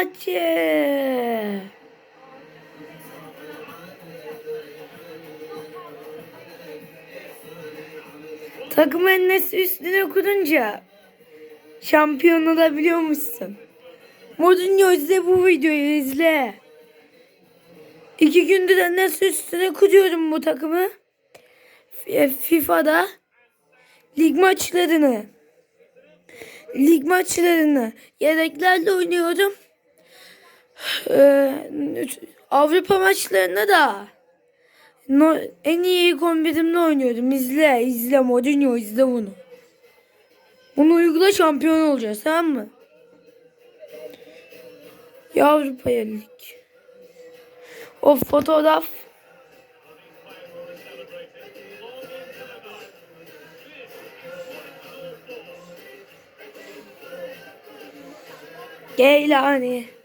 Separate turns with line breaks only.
Fenerbahçe. Takım ennesi üstüne kurunca şampiyon olabiliyormuşsun. Mourinho izle bu videoyu izle. İki gündür ennesi üstüne kuruyorum bu takımı. FIFA'da lig maçlarını lig maçlarını yedeklerle oynuyorum. Ee, Avrupa maçlarında da no, en iyi kombitimle oynuyorum. İzle, izle Mourinho izle bunu. Bunu uygula şampiyon olacağız tamam mı? Ya Avrupa'ya lig. O fotoğraf Geylani.